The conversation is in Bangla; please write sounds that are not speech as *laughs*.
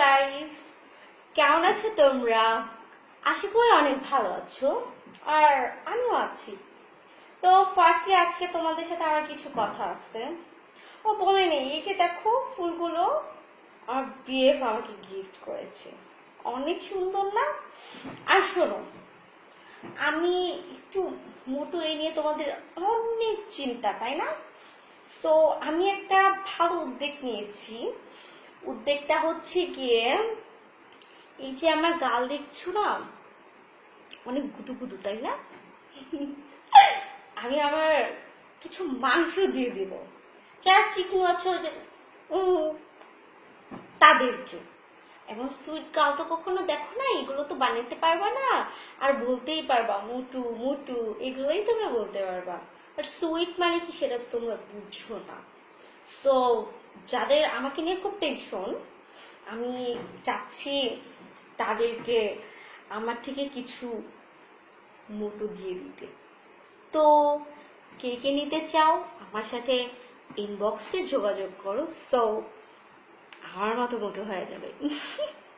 গাইস কেমন আছো তোমরা? আশা করি অনেক ভালো আছো, আর আমিও আছি। তো ফার্স্টলি আজকে তোমাদের সাথে আমার কিছু কথা আছে। ও বলেনি এই যে দেখো, ফুলগুলো আমার বিএফ আমাকে গিফট করেছে। অনেক সুন্দর না? আর শোনো, আমি একটু মোটু এই নিয়ে তোমাদের অনেক চিন্তা, তাই না? সো আমি একটা ভালো উদ্যোগ নিয়েছি। উদ্যোগটা হচ্ছে গিয়ে, এই যে আমার গাল দেখছ না? অনেক গুদু গুদু, তাই না? আমি আমার কিছু মাংস দিয়ে দিব। যারা চিকন আছো তাদেরকে। এবং সুইট গাল তো কখনো দেখো না, এগুলো তো বানাতে পারবা না। আর বলতেই পারবা, মুটু মুটু, এগুলোই তোমরা বলতে পারবা। আর সুইট মানে কি সেটা তোমরা বুঝছ না। সো যাদের আমাকে নিয়ে খুব টেনশন আমি চাচ্ছি তাদেরকে আমার থেকে কিছু মোটো দিয়ে দিতে। তো, কে কে নিতে চাও, আমার সাথে ইনবক্সে যোগাযোগ করো। সো আমার মতো মোটো হয়ে যাবে। *laughs*